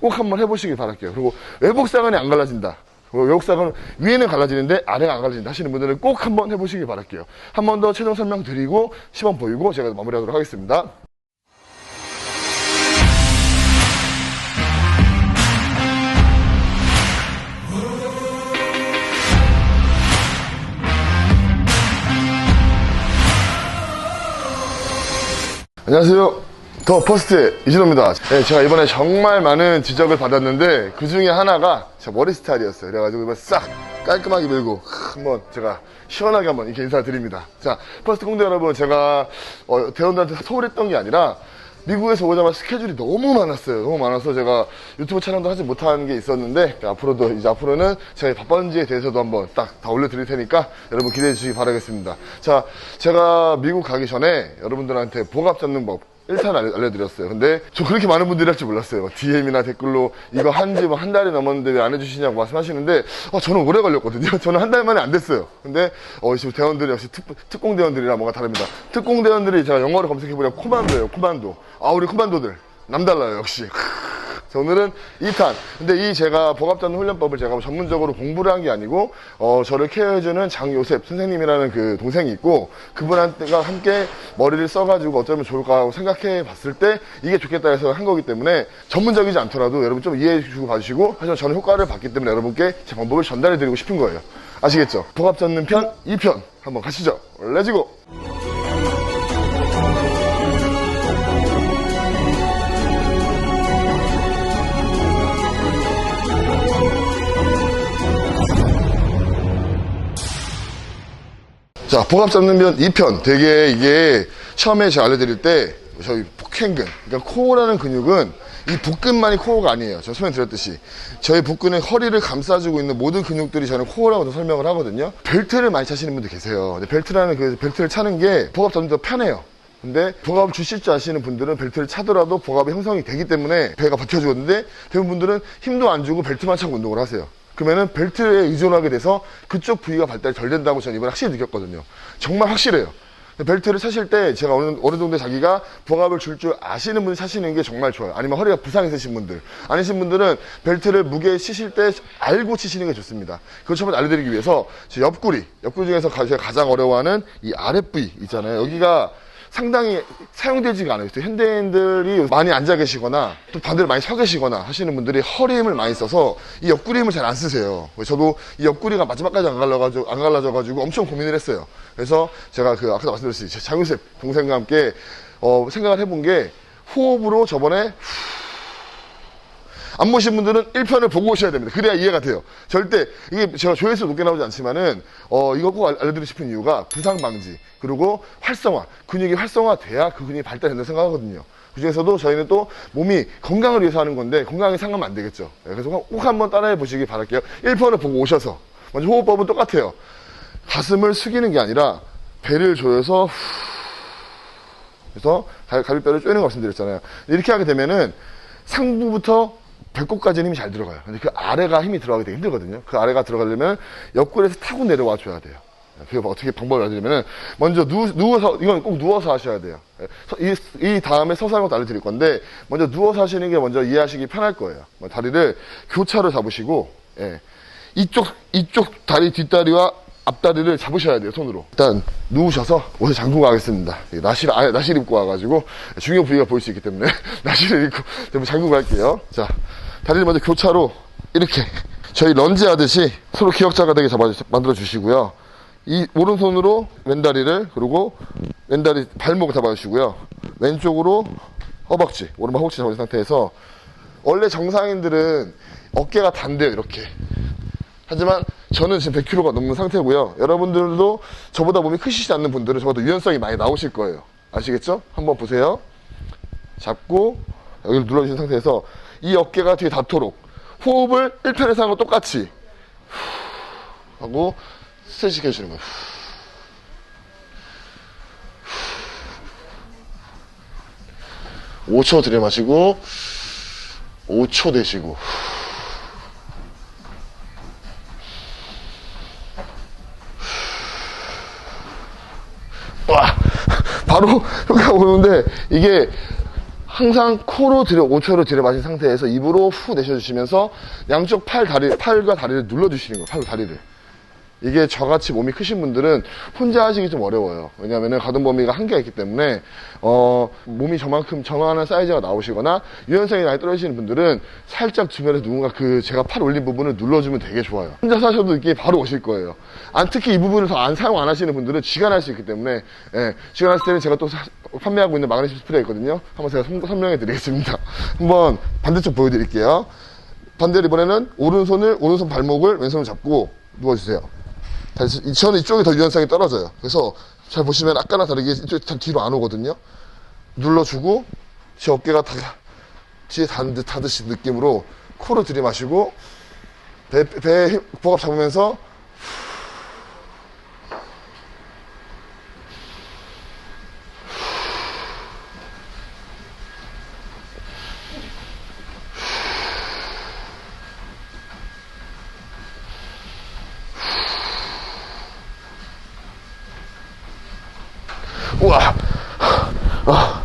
꼭 한번 해보시길 바랄게요. 그리고 외복사근이 안 갈라진다. 외복사근 위에는 갈라지는데 아래가 안 갈라진다 하시는 분들은 꼭 한번 해보시길 바랄게요. 한 번 더 최종 설명 드리고 시범 보이고 제가 마무리하도록 하겠습니다. 안녕하세요. 더 퍼스트 이진호입니다. 네, 제가 이번에 정말 많은 지적을 받았는데 그 중에 하나가 제 머리 스타일이었어요. 그래가지고 이번 싹 깔끔하게 밀고 한번 제가 시원하게 한번 이렇게 인사드립니다. 자, 퍼스트 공대 여러분 제가 어, 대원들한테 소홀했던 게 아니라 미국에서 오자마자 스케줄이 너무 많았어요. 너무 많아서 제가 유튜브 촬영도 하지 못한 게 있었는데 앞으로도 이제 앞으로는 제가 바쁜지에 대해서도 한번 딱 다 올려드릴 테니까 여러분 기대해 주시기 바라겠습니다. 자, 제가 미국 가기 전에 여러분들한테 복압 잡는 법 1탄 알려드렸어요. 근데 저 그렇게 많은 분들이 할 줄 몰랐어요. DM이나 댓글로 이거 한지 뭐 한 달이 넘었는데 왜 안 해주시냐고 말씀하시는데 어, 저는 오래 걸렸거든요. 저는 한 달 만에 안 됐어요. 근데 어, 지금 대원들이 역시 특, 특공 대원들이라 뭔가 다릅니다. 특공 대원들이 제가 영어로 검색해보면 코만도예요. 코만도. 아 우리 코만도들 남달라요 역시. 자, 오늘은 2탄. 근데 이 제가 복압자는 훈련법을 제가 뭐 전문적으로 공부를 한 게 아니고, 어, 저를 케어해주는 장요셉 선생님이라는 그 동생이 있고, 그분한테가 함께 머리를 써가지고 어쩌면 좋을까 하고 생각해 봤을 때, 이게 좋겠다 해서 한 거기 때문에, 전문적이지 않더라도 여러분 좀 이해해 주고 봐주시고, 하지만 저는 효과를 봤기 때문에 여러분께 제 방법을 전달해 드리고 싶은 거예요. 아시겠죠? 복압 잡는 편 2편. 한번 가시죠. 레지고! 자, 복압 잡는 면 2편. 되게 이게 처음에 제가 알려드릴 때 저희 복행근, 그러니까 코어라는 근육은 이 복근만이 코어가 아니에요. 제가 설명 드렸듯이. 저희 복근은 허리를 감싸주고 있는 모든 근육들이 저는 코어라고 설명을 하거든요. 벨트를 많이 차시는 분들 계세요. 근데 벨트라는 그 벨트를 차는 게 복압 잡는 데 편해요. 근데 복압을 주실 줄 아시는 분들은 벨트를 차더라도 복압이 형성이 되기 때문에 배가 버텨주었는데 대부분 분들은 힘도 안 주고 벨트만 차고 운동을 하세요. 그러면은 벨트에 의존하게 돼서 그쪽 부위가 발달이 덜 된다고 저는 이번에 확실히 느꼈거든요. 정말 확실해요. 벨트를 차실 때 제가 어느, 어느 정도 자기가 복압을 줄 줄 아시는 분이 차시는 게 정말 좋아요. 아니면 허리가 부상 있으신 분들. 아니신 분들은 벨트를 무게 치실 때 알고 치시는 게 좋습니다. 그걸 처음에 알려드리기 위해서 제 옆구리, 옆구리 중에서 제가 가장 어려워하는 이 아랫부위 있잖아요. 여기가 상당히 사용되지가 않아요. 현대인들이 많이 앉아 계시거나 또 반대로 많이 서 계시거나 하시는 분들이 허리 힘을 많이 써서 이 옆구리 힘을 잘 안 쓰세요. 저도 이 옆구리가 마지막까지 안 갈라가지고 안 갈라져가지고 엄청 고민을 했어요. 그래서 제가 그 아까도 말씀드렸듯이 장윤셉 동생과 함께 어, 생각을 해본 게 호흡으로 저번에 안 보신 분들은 1편을 보고 오셔야 됩니다. 그래야 이해가 돼요. 절대, 이게 제가 조회수 높게 나오지 않지만은, 어, 이거 꼭 알려드리고 싶은 이유가 부상 방지, 그리고 활성화. 근육이 활성화돼야 그 근육이 발달된다고 생각하거든요. 그 중에서도 저희는 또 몸이 건강을 위해서 하는 건데, 건강에 상하면 안 되겠죠. 네, 그래서 꼭 한번 따라해 보시기 바랄게요. 1편을 보고 오셔서. 먼저 호흡법은 똑같아요. 가슴을 숙이는 게 아니라, 배를 조여서, 후, 그래서 갈비뼈를 쪼이는 거 말씀드렸잖아요. 이렇게 하게 되면은 상부부터 배꼽까지는 힘이 잘 들어가요. 근데 그 아래가 힘이 들어가기 되게 힘들거든요. 그 아래가 들어가려면 옆구리에서 타고 내려와 줘야 돼요. 그게 어떻게 방법을 알려드리면 먼저 누, 누워서 이건 꼭 누워서 하셔야 돼요. 이, 이 다음에 서서 하는 것도 알려드릴 건데 먼저 누워서 하시는 게 먼저 이해하시기 편할 거예요. 뭐 다리를 교차로 잡으시고 예. 이쪽 이쪽 다리 뒷다리와 앞다리를 잡으셔야 돼요 손으로 일단 누우셔서 옷을 잠그고 가겠습니다 나시를 아예 나시를 입고 와가지고 중요 부위가 보일 수 있기 때문에 나시를 입고 잠그고 갈게요 자 다리를 먼저 교차로 이렇게 저희 런지 하듯이 서로 기억자가 되게 잡아 만들어 주시고요 이 오른손으로 왼다리를 그리고 왼다리 발목을 잡아 주시고요 왼쪽으로 허벅지 오른발 허벅지 잡은 상태에서 원래 정상인들은 어깨가 단대요 이렇게 하지만 저는 지금 100kg가 넘는 상태고요. 여러분들도 저보다 몸이 크시지 않는 분들은 저보다 유연성이 많이 나오실 거예요. 아시겠죠? 한번 보세요. 잡고 여기를 눌러주신 상태에서 이 어깨가 뒤에 닿도록 호흡을 1편에서 하는 거 똑같이 하고 스트레칭 해주시는 거예요. 5초 들이마시고 5초 내쉬고 와 바로 효과가 오는데 이게 항상 코로 들여 5초로 들여마신 상태에서 입으로 후 내쉬어주시면서 양쪽 팔 다리 팔과 다리를 눌러주시는 거예요. 팔과 다리를. 이게 저같이 몸이 크신 분들은 혼자 하시기 좀 어려워요. 왜냐하면 가동 범위가 한계가 있기 때문에 어, 몸이 저만큼 저만한 사이즈가 나오시거나 유연성이 많이 떨어지시는 분들은 살짝 주변에 누군가 그 제가 팔 올린 부분을 눌러주면 되게 좋아요. 혼자 사셔도 느낌이 바로 오실 거예요. 안 특히 이 부분을 더 안 사용 안 하시는 분들은 쥐가 날 수 있기 때문에 예, 쥐가 났을 때는 제가 또 사- 판매하고 있는 마그네슘 스프레이 있거든요. 한번 제가 선- 설명해 드리겠습니다. 한번 반대쪽 보여드릴게요. 반대로 이번에는 오른손을 오른손 발목을 왼손을 잡고 누워주세요. 저는 이쪽이 더 유연성이 떨어져요. 그래서 잘 보시면 아까랑 다르게 이쪽이 다 뒤로 안 오거든요. 눌러주고 제 어깨가 다 뒤에 하듯이 느낌으로 코를 들이마시고 배, 배에 힘- 복압 잡으면서 우와 아,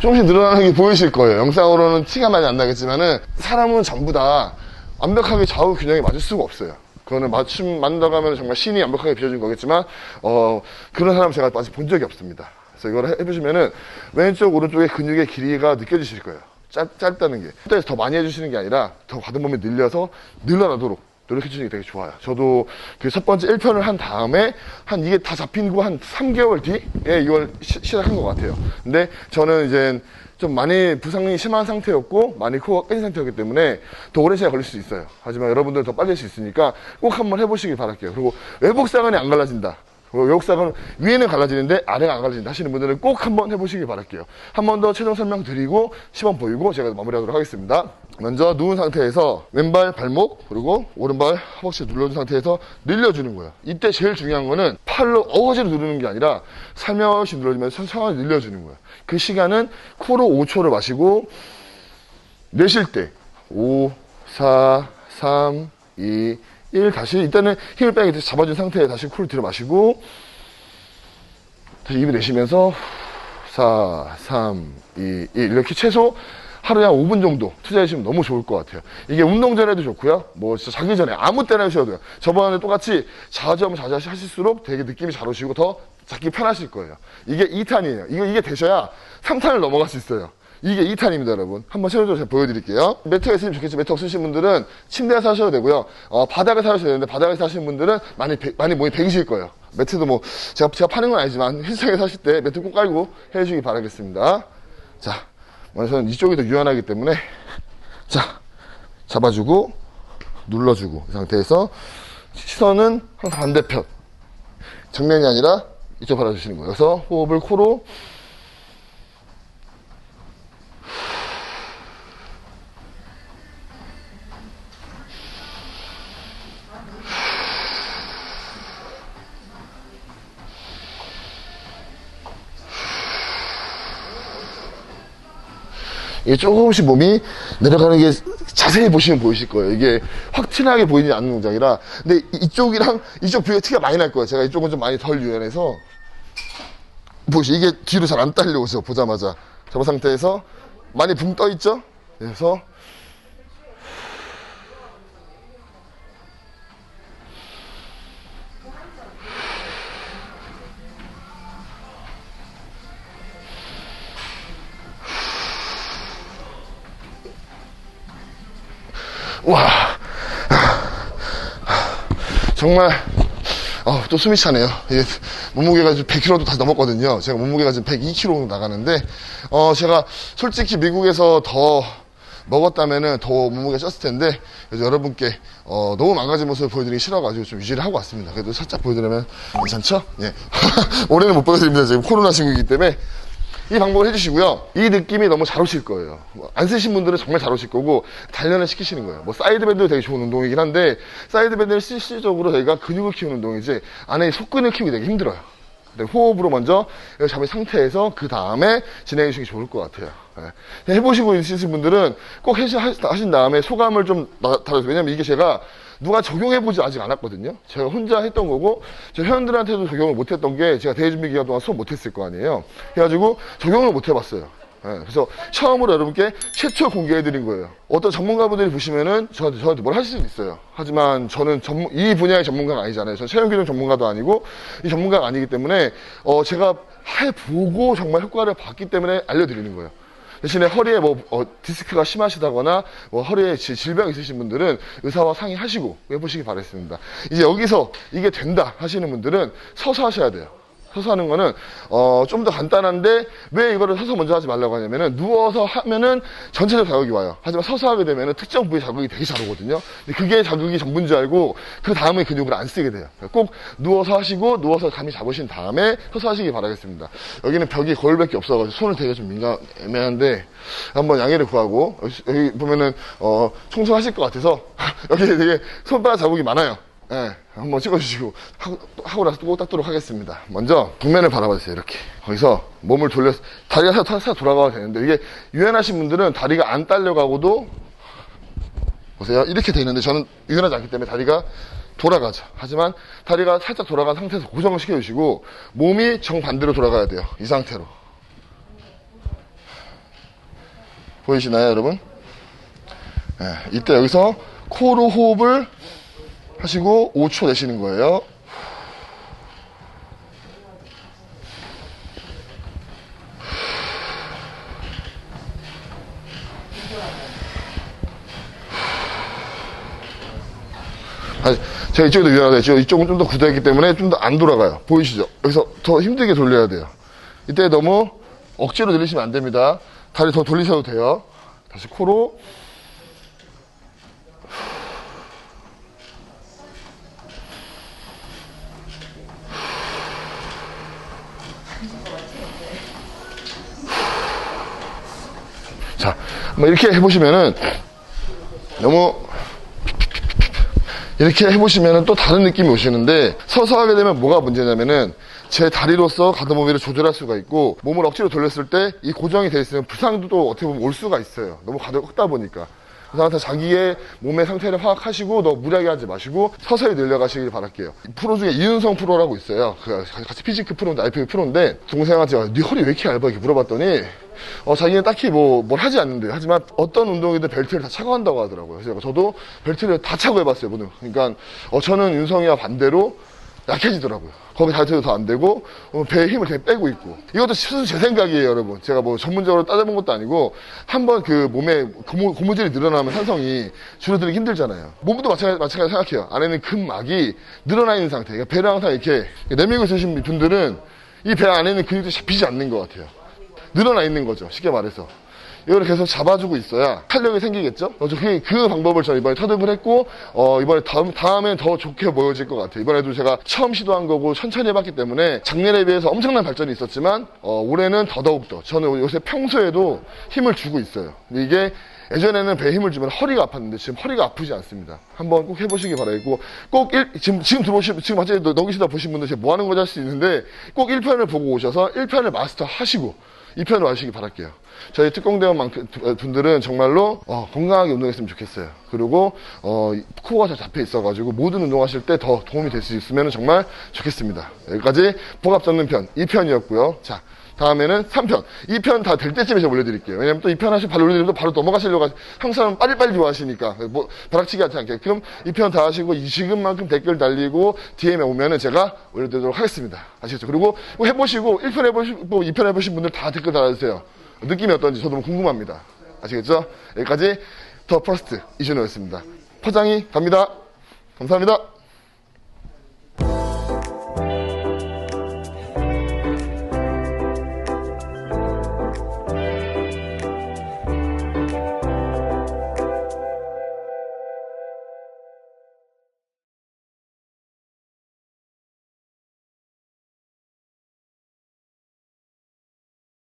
조금씩 늘어나는 게 보이실 거예요. 영상으로는 티가 많이 안 나겠지만은 사람은 전부 다 완벽하게 좌우 균형이 맞을 수가 없어요. 그거는 맞춤 만들어 가면 정말 신이 완벽하게 빚어준 거겠지만 어 그런 사람 제가 아직 본 적이 없습니다. 그래서 이걸 해- 해보시면은 왼쪽 오른쪽의 근육의 길이가 느껴지실 거예요. 짧, 짧다는 게. 그때서 더 많이 해주시는 게 아니라 더 가동 범위 늘려서 늘어나도록 노력해 주시는 게 되게 좋아요. 저도 그 첫 번째 1편을 한 다음에 한 이게 다후한 3개월 뒤에 이걸 시, 시작한 것 같아요. 근데 저는 이제 좀 많이 부상이 심한 상태였고 많이 코가 깨진 상태였기 때문에 더 오랜 시간 걸릴 수 있어요. 하지만 여러분들 더 빨리 할 수 있으니까 꼭 한번 해보시길 바랄게요. 그리고 외복 상은이 안 갈라진다. 그리고 외국사는 위에는 갈라지는데 아래가 안 갈라진다 하시는 분들은 꼭 한번 해보시길 바랄게요. 한 번 더 최종 설명 드리고 시범 보이고 제가 마무리하도록 하겠습니다. 먼저 누운 상태에서 왼발 발목 그리고 오른발 허벅지 눌러준 상태에서 늘려주는 거예요. 이때 제일 중요한 거는 팔로 어거지로 누르는 게 아니라 살며시 눌러주면서 천천히 늘려주는 거예요. 그 시간은 코로 5초를 마시고 내쉴 때 5, 4, 3, 2, 1 다시 일단은 힘을 빼게 잡아준 상태에 다시 쿨 들어 마시고 다시 입을 내쉬면서 4, 3, 2, 1 이렇게 최소 하루에 한 5분 정도 투자해 주시면 너무 좋을 것 같아요. 이게 운동 전에도 좋고요. 뭐 진짜 자기 전에 아무 때나 하셔도 돼요. 저번에 똑같이 자주 하면 자주 하실수록 되게 느낌이 잘 오시고 더 잡기 편하실 거예요. 이게 2탄이에요. 이거 이게 되셔야 3탄을 넘어갈 수 있어요. 이게 2탄입니다, 여러분. 한번 세워서 제가 보여드릴게요. 매트가 있으면 좋겠죠. 매트 없으신 분들은 침대에서 하셔도 되고요. 어, 바닥에서 하셔도 되는데, 바닥에서 하시는 분들은 많이, 배- 많이 몸이 배기실 거예요. 매트도 뭐, 제가, 제가 파는 건 아니지만, 헬스장에 사실 때 매트 꼭 깔고 해주시기 바라겠습니다. 자, 먼저 저는 이쪽이 더 유연하기 때문에, 자, 잡아주고, 눌러주고, 이 상태에서 시선은 항상 반대편. 정면이 아니라 이쪽 바라주시는 거예요. 그래서 호흡을 코로 이게 조금씩 몸이 내려가는 게 자세히 보시면 보이실 거예요. 이게 확 티나게 보이지 않는 동작이라. 근데 이- 이쪽이랑 이쪽 비교 티가 많이 날 거예요. 제가 이쪽은 좀 많이 덜 유연해서. 보시 이게 뒤로 잘 안 딸려오죠. 보자마자. 잡은 상태에서 많이 붕 떠 있죠? 그래서 와 정말 어, 또 숨이 차네요. 이게 몸무게가 지금 100kg도 다 넘었거든요. 제가 몸무게가 지금 102kg 나가는데 어 제가 솔직히 미국에서 더 먹었다면은 더 몸무게가 쪘을 텐데 그래서 여러분께 어, 너무 망가진 모습을 보여드리기 싫어가지고 좀 유지를 하고 왔습니다. 그래도 살짝 보여드리면 괜찮죠? 예. 올해는 못 보여드립니다. 지금 코로나 시국이기 때문에 이 방법을 해주시고요. 이 느낌이 너무 잘 오실 거예요. 뭐안 쓰신 분들은 정말 잘 오실 거고 단련을 시키시는 거예요. 뭐 사이드밴드도 되게 좋은 운동이긴 한데 사이드밴드는 실질적으로 저희가 근육을 키우는 운동이지 안에 속근을 키우기 되게 힘들어요. 호흡으로 먼저 잡은 상태에서 그 다음에 진행해 주시는 게 좋을 것 같아요. 예. 해보시고 있으신 분들은 꼭 하신 다음에 소감을 좀 달아주세요. 왜냐면 이게 제가 누가 적용해보지 아직 않았거든요. 제가 혼자 했던 거고, 저 회원들한테도 적용을 못했던 게 제가 대회준비 기간 동안 수업 못했을 거 아니에요. 그래가지고 적용을 못 해봤어요. 예, 그래서 처음으로 여러분께 최초 공개해드린 거예요. 어떤 전문가분들이 보시면은 저한테, 저한테 뭘 하실 수 있어요. 하지만 저는 전문, 이 분야의 전문가가 아니잖아요. 저는 체형교정 전문가도 아니고 이 전문가가 아니기 때문에 어, 제가 해보고 정말 효과를 봤기 때문에 알려드리는 거예요. 대신에 허리에 뭐 어, 디스크가 심하시다거나 뭐 허리에 지- 질병 있으신 분들은 의사와 상의하시고 해보시기 바라겠습니다. 이제 여기서 이게 된다 하시는 분들은 서서 하셔야 돼요. 서서 하는 거는 어, 좀 더 간단한데 왜 이거를 서서 먼저 하지 말라고 하냐면은 누워서 하면은 전체적 자극이 와요. 하지만 서서 하게 되면은 특정 부위 자극이 되게 잘 오거든요. 근데 그게 자극이 전부인 줄 알고 그 다음에 근육을 안 쓰게 돼요. 그러니까 꼭 누워서 하시고 누워서 감이 잡으신 다음에 서서 하시기 바라겠습니다. 여기는 벽이 거울밖에 없어가지고 손을 되게 좀 민감 애매한데 한번 양해를 구하고 여기, 보면은 어, 청소하실 것 같아서 여기 되게 손바닥 자국이 많아요. 예, 한번 찍어주시고 하고, 하고 나서 꼭 닦도록 하겠습니다. 먼저 벽면을 바라봐 주세요. 이렇게 거기서 몸을 돌려 다리가 살짝, 살짝 돌아가야 되는데 이게 유연하신 분들은 다리가 안 딸려가고도 보세요. 이렇게 돼 있는데 저는 유연하지 않기 때문에 다리가 돌아가죠. 하지만 다리가 살짝 돌아간 상태에서 고정을 시켜주시고 몸이 정반대로 돌아가야 돼요. 이 상태로 보이시나요, 여러분? 예, 이때 여기서 코로 호흡을 하시고 5초 내쉬는 거예요. 아, 제가 이쪽도 유연하다 했죠. 이쪽은 좀 더 굳어있기 때문에 좀 더 안 돌아가요. 보이시죠? 여기서 더 힘들게 돌려야 돼요. 이때 너무 억지로 늘리시면 안 됩니다. 다리 더 돌리셔도 돼요. 다시 코로 자, 뭐 이렇게 해보시면은 너무 이렇게 해보시면은 또 다른 느낌이 오시는데 서서 하게 되면 뭐가 문제냐면은 제 다리로서 가드 범위를 조절할 수가 있고 몸을 억지로 돌렸을 때 이 고정이 돼 있으면 부상도 또 어떻게 보면 올 수가 있어요. 너무 가드가 크다 보니까. 그래서 항상 자기의 몸의 상태를 파악하시고 너무 무리하게 하지 마시고 서서히 늘려가시길 바랄게요. 프로 중에 이윤성 프로라고 있어요. 그 같이 피지크 프로인데 IPV 프로인데 동생한테 네 허리 왜 이렇게 얇아 이렇게 물어봤더니 어, 자기는 딱히 뭐 뭘 하지 않는데 하지만 어떤 운동이든 벨트를 다 차고 한다고 하더라고요. 그래서 저도 벨트를 다 차고 해봤어요. 그러니까 어, 저는 윤성이와 반대로 약해지더라고요. 거기 더안 되고 어, 배에 힘을 되게 빼고 있고. 이것도 순수 제 생각이에요 여러분. 제가 뭐 전문적으로 따져본 것도 아니고 한번 그 몸에 고무, 고무줄이 늘어나면 산성이 줄어들기 힘들잖아요. 몸도 마찬가지, 마찬가지 생각해요. 안에는 근막이 늘어나 있는 상태. 그러니까 배를 항상 이렇게 내밀고 있으신 분들은 이 배 안에는 근육이 잡히지 않는 것 같아요. 늘어나 있는 거죠. 쉽게 말해서 이거를 계속 잡아주고 있어야 탄력이 생기겠죠? 어, 저 그, 그 방법을 저는 이번에 터득을 했고, 어, 이번에 다음, 다음엔 더 좋게 보여질 것 같아요. 이번에도 제가 처음 시도한 거고, 천천히 해봤기 때문에, 작년에 비해서 엄청난 발전이 있었지만, 어, 올해는 더더욱더. 저는 요새 평소에도 힘을 주고 있어요. 이게, 예전에는 배에 힘을 주면 허리가 아팠는데 지금 허리가 아프지 않습니다. 한번 꼭 해보시기 바라겠고 꼭 일, 지금 지금 들어오시 지금 갑자기 넘기시다 보신 분들 지금 뭐 하는 거지 할 수 있는데 꼭 1편을 보고 오셔서 1편을 마스터 하시고 2편으로 하시기 바랄게요. 저희 특공대원 만큼- 분들은 정말로 어, 건강하게 운동했으면 좋겠어요. 그리고 어, 코어가 잘 잡혀 있어가지고 모든 운동하실 때 더 도움이 될 수 있으면 정말 좋겠습니다. 여기까지 복압 잡는 편 2편이었고요. 자 다음에는 3편 2편 다 될 때쯤에 제가 올려드릴게요. 왜냐면 또 2편 하시고 바로 올려드리면 또 바로 넘어가시려고 하- 항상 빨리빨리 좋아하시니까 뭐 벼락치기 하지 않게 그럼 2편 다 하시고 이 지금만큼 댓글 달리고 DM에 오면은 제가 올려드리도록 하겠습니다. 아시겠죠? 그리고 뭐 해보시고 1편 해보시고 2편 해보신 분들 다 댓글 달아주세요. 느낌이 어떤지 저도 너무 궁금합니다. 아시겠죠? 여기까지 더 퍼스트 이준호였습니다. 포장이 갑니다. 감사합니다.